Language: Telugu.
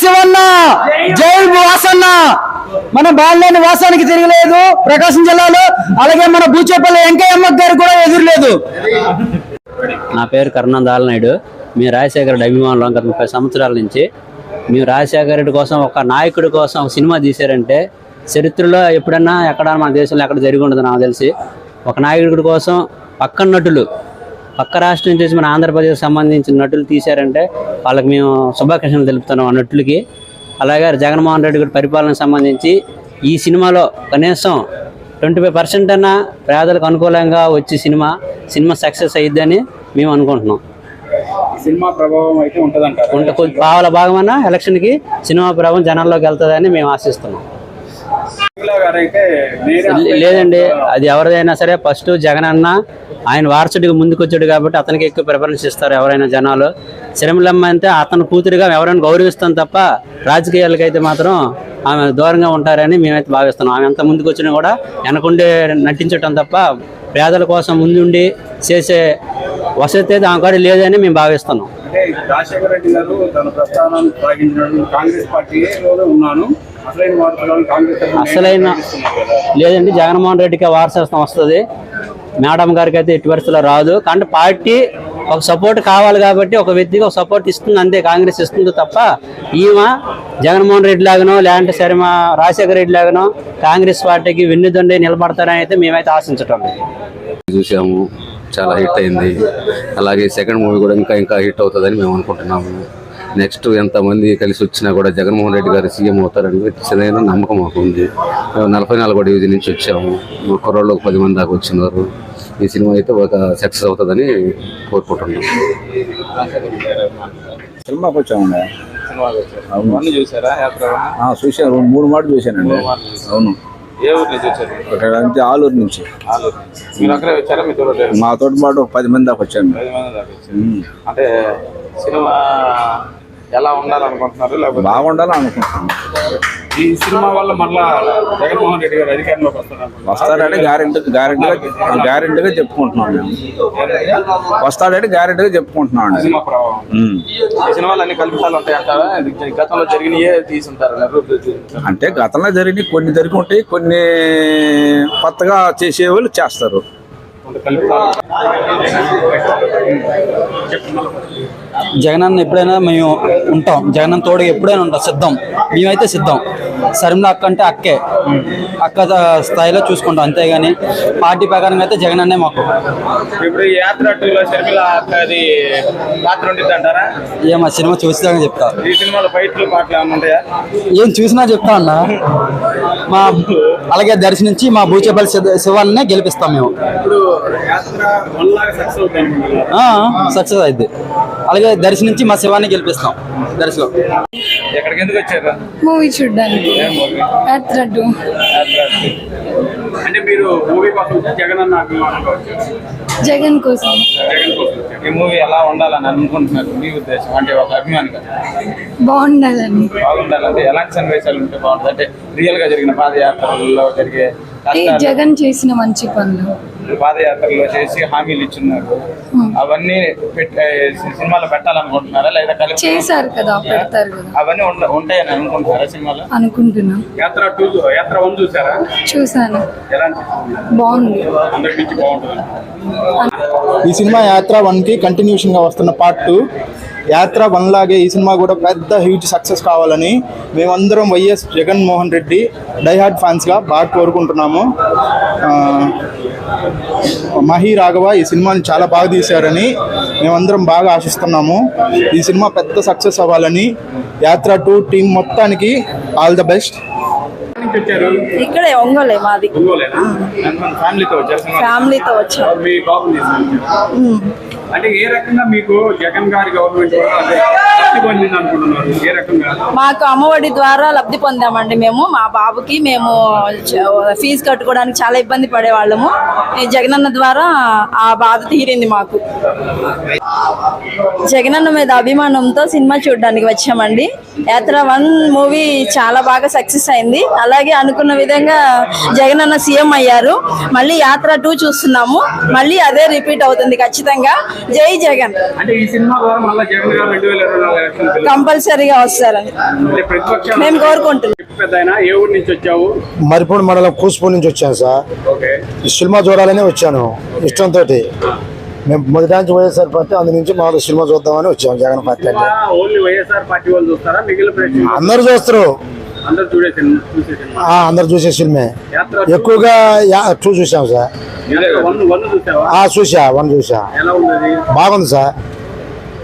శివన్న! జై వాసన్న! మన బాలినేని వాసానికి తిరగలేదు ప్రకాశం జిల్లాలో అలాగే మన బూచేపల్లి వెంకయ్యమ్మ గారు కూడా ఎదురులేదు. నా పేరు కర్ణం నాయుడు మీ రాజశేఖర రెడ్డి అభిమానులు గత ముప్పై సంవత్సరాల నుంచి. మేము రాజశేఖర రెడ్డి కోసం ఒక నాయకుడి కోసం ఒక సినిమా తీశారంటే చరిత్రలో ఎప్పుడన్నా ఎక్కడ మన దేశంలో ఎక్కడ జరిగి ఉండదు నాకు తెలిసి. ఒక నాయకుడి కోసం పక్క నటులు పక్క రాష్ట్రం నుంచి వచ్చి మన ఆంధ్రప్రదేశ్ సంబంధించిన నటులు తీశారంటే వాళ్ళకి మేము శుభాకాంక్షలు తెలుపుతున్నాం ఆ నటులకి. అలాగే జగన్మోహన్ రెడ్డి గారి పరిపాలనకు సంబంధించి ఈ సినిమాలో కనీసం ట్వంటీ ఫైవ్ పర్సెంట్ అన్నా పేదలకు అనుకూలంగా వచ్చి సినిమా సినిమా సక్సెస్ అయ్యిద్దని మేము అనుకుంటున్నాం. సినిమా ప్రభావం అయితే ఉంటదంటారు? ఉంట కొద్ది పావుల భాగమన్నా ఎలక్షన్కి సినిమా ప్రభావం జనాల్లోకి వెళ్తుందని మేము ఆశిస్తున్నాం షర్మిల గారు అయితే నేనే లే- లేదండి అది ఎవరిదైనా సరే ఫస్ట్ జగన్ అన్న ఆయన వారసుడిగా ముందుకొచ్చాడు కాబట్టి అతనికి ఎక్కువ ప్రిఫరెన్స్ ఇస్తారు ఎవరైనా జనాలు. శర్మిలమ్మ అంటే అతను కూతురుగా ఎవరైనా గౌరవిస్తాం తప్ప రాజకీయాలకైతే మాత్రం ఆమె దూరంగా ఉంటారని మేమైతే భావిస్తున్నాం. ఆమె ఎంత ముందుకు వచ్చినా కూడా వెనకుండి నటించటం తప్ప పేదల కోసం ముందుండి చేసే వసతి అయితే ఆమె కాడ లేదని మేము భావిస్తున్నాం. రాజశేఖర రెడ్డి గారు తన ప్రస్థానం కాంగ్రెస్ పార్టీలో ఉన్నాను. అసలైన. లేదండి జగన్మోహన్ రెడ్డికి వారసత్వం వస్తుంది. మేడం గారికి అయితే ఎట్టి పరిస్థితుల్లో రాదు. కానీ పార్టీ ఒక సపోర్ట్ కావాలి కాబట్టి ఒక వ్యక్తికి ఒక సపోర్ట్ ఇస్తుంది అంతే. కాంగ్రెస్ ఇస్తుంది తప్ప ఈమె జగన్మోహన్ రెడ్డి లాగానో లేదంటే సరే మా రాజశేఖర రెడ్డి లాగానో కాంగ్రెస్ పార్టీకి వెన్నుదండే నిలబడతారని అయితే మేమైతే ఆశించటం లేదు. చూసాము. చాలా హిట్ అయింది. అలాగే సెకండ్ మూవీ కూడా ఇంకా ఇంకా హిట్ అవుతుందని మేము అనుకుంటున్నాము. నెక్స్ట్ ఎంతమంది కలిసి వచ్చినా కూడా జగన్మోహన్ రెడ్డి గారు సీఎం అవుతారని సరైన నమ్మకం మాకు ఉంది. మేము నలభై నాలుగో డివిజన్ నుంచి వచ్చాము. మా కుర్రోళ్ళు ఒక పది మంది దాకా వచ్చినారు. ఈ సినిమా అయితే ఒక సక్సెస్ అవుతుందని కోరుకుంటున్నాం. సినిమాకి వచ్చామండి చూశాను. మూడు మాటలు చూశానండి. అవును. ఏ ఊరు నుంచి వచ్చారు ఇక్కడ నుంచి ఆలూరు నుంచి. ఆలూరు. మీరు అక్కడే వచ్చారా? మీ తోట మా తోటి పాటు ఒక పది మంది దాకా వచ్చాను. అంటే సినిమా ఎలా ఉండాలనుకుంటున్నారు? లేకపోతే బాగుండాలని అనుకుంటున్నాను ఈ సినిమా వల్ల మళ్ళా జగన్మోహన్ రెడ్డి గారు అధికారంలోకి వస్తారు వస్తాడని గ్యారెంటీ గ్యారెంటీగా గ్యారెంటీగా చెప్పుకుంటున్నాం మేము. వస్తాడని గ్యారెంటీగా చెప్పుకుంటున్నాం అండి. సినిమా ప్రభావం. ఉమ్. ఈ సినిమాలు అన్ని కల్పితాలు ఉంటాయి అంటారా ఇది గతంలో జరిగినయే తీసుంటారు అంటే గతంలో జరిగి కొన్ని జరిగి ఉంటాయి కొన్ని కొత్తగా చేసేవాళ్ళు చేస్తారు. జగనన్న ఎప్పుడైనా మేము ఉంటాం. జగనన్న తోడు ఎప్పుడైనా ఉంటాం. సిద్ధం. మేమైతే సిద్ధం. శర్మిల అక్క అంటే అక్కే. అక్క స్థాయిలో చూసుకుంటాం. అంతేగాని పార్టీ ప్రకారంగా అయితే జగనన్నే మాకు. ఇప్పుడు యాత్ర పాత్ర సినిమా చూసిదాకా చెప్తా. ఈ సినిమాలో ఫైట్లు పాటలు ఉంటాయా? ఏం చూసినా చెప్తా అన్న. మా అలాగే దర్శనించి మా బూచేపల్లి శివ- శివాన్నే గెలిపిస్తాం మేము. సక్సెస్ అవుతుంది అనుకుంటున్నారు? సక్సెస్ అయింది అలాగే దర్శనించి మా శివాన్ని గెలిపిస్తాం. దర్శనం ఎక్కడికి ఎందుకు వచ్చారు? మూవీ చూడడానికి. ఏం movie? యాత్ర టూ యాత్ర two. అంటే మీరు మూవీ కోసం జగన్ అన్న జగన్ కోసం. జగన్ కోసం ఈ మూవీ ఎలా ఉండాలని అనుకుంటున్నారు? మీ ఉద్దేశం? అంటే ఒక అభిమానిగా. బాగుండాలని. బాగుండాలంటే ఎలాంటి సన్నివేశాలు ఉంటే బాగుంటుంది? అంటే రియల్గా జరిగిన పాదయాత్రల్లో జరిగే జగన్ చేసిన మంచి పనులు. పాదయాత్రలో చేసి హామీలు ఇచ్చున్నారు. అవన్నీ పెట్- ఏ, సినిమాలో పెట్టాలనుకుంటున్నారా? లేదా కలిపి చేశారు కదా పెడతారు కదా. అవన్నీ ఉంటాయని అనుకుంటున్నారా సినిమాలో? అనుకుంటున్నా. యాత్ర టూ యాత్ర వన్ చూసారా? చూసాను బాగుంది. అందరికి పిచ్చి బాగుంటుంది. ఈ సినిమా యాత్ర వన్కి కంటిన్యూషన్గా వస్తున్న పార్ట్ టూ యాత్ర వన్ లాగే ఈ సినిమా కూడా పెద్ద హ్యూజ్ సక్సెస్ కావాలని మేమందరం వైఎస్ జగన్మోహన్ రెడ్డి డైహార్డ్ ఫ్యాన్స్గా బాగా కోరుకుంటున్నాము. మహి రాఘవ ఈ సినిమాని చాలా బాగా తీశారని మేమందరం బాగా ఆశిస్తున్నాము. ఈ సినిమా పెద్ద సక్సెస్ అవ్వాలని యాత్ర టూ టీం మొత్తానికి ఆల్ ద బెస్ట్ ఇక్కడే ఒంగోలే మాది. ఫ్యామిలీతో వచ్చాం. అంటే ఏ రకంగా మీకు జగన్ గారి గవర్నమెంట్ పొందింది అనుకుంటున్నారు? ఏ రకంగా? మాకు అమ్మఒడి ద్వారా లబ్ధి పొందామండి మేము. మా బాబుకి మేము ఫీజు కట్టుకోవడానికి చాలా ఇబ్బంది పడేవాళ్ళము. జగనన్న ద్వారా ఆ బాధ తీరింది మాకు. జగనన్న మీద అభిమానంతో సినిమా చూడడానికి వచ్చామండి. యాత్ర వన్ మూవీ చాలా బాగా సక్సెస్ అయింది. అలాగే అనుకున్న విధంగా జగనన్న సీఎం అయ్యారు. మళ్ళీ యాత్ర టూ చూస్తున్నాము. మళ్ళీ అదే రిపీట్ అవుతుంది ఖచ్చితంగా. జై జగన్. అంటే ఈ సినిమా ద్వారా మళ్ళీ జగన్ గారు రెండు వేల ఇరవై నాలుగు ఎలక్షన్ కంపల్సరీగా వస్తారని. మేము కోరుకుంటున్నాం. పెద్ద ఆయన ఏ ఊరు నుంచి వచ్చావు? మరిపూడి మండలం కూసుపూడి నుంచి వచ్చాను సార్. ఓకే. ఈ సినిమా చూడాలని వచ్చాను ఇష్టంతో మేము మొదటి నుంచి వైఎస్ఆర్ పార్టీ అందు నుంచి మాకు సినిమా చూద్దామని వచ్చాము జగన్ పార్టీ అంటే. ఓన్లీ వైఎస్ఆర్ పార్టీ వాళ్ళు చూస్తారా? మిగిలిన ప్రేక్షకులు అందరూ చూస్తారు. అందరు చూసే సినిమా. ఎక్కువగా టూ చూసాం సార్. చూసా వన్ చూసా. బాగుంది సార్.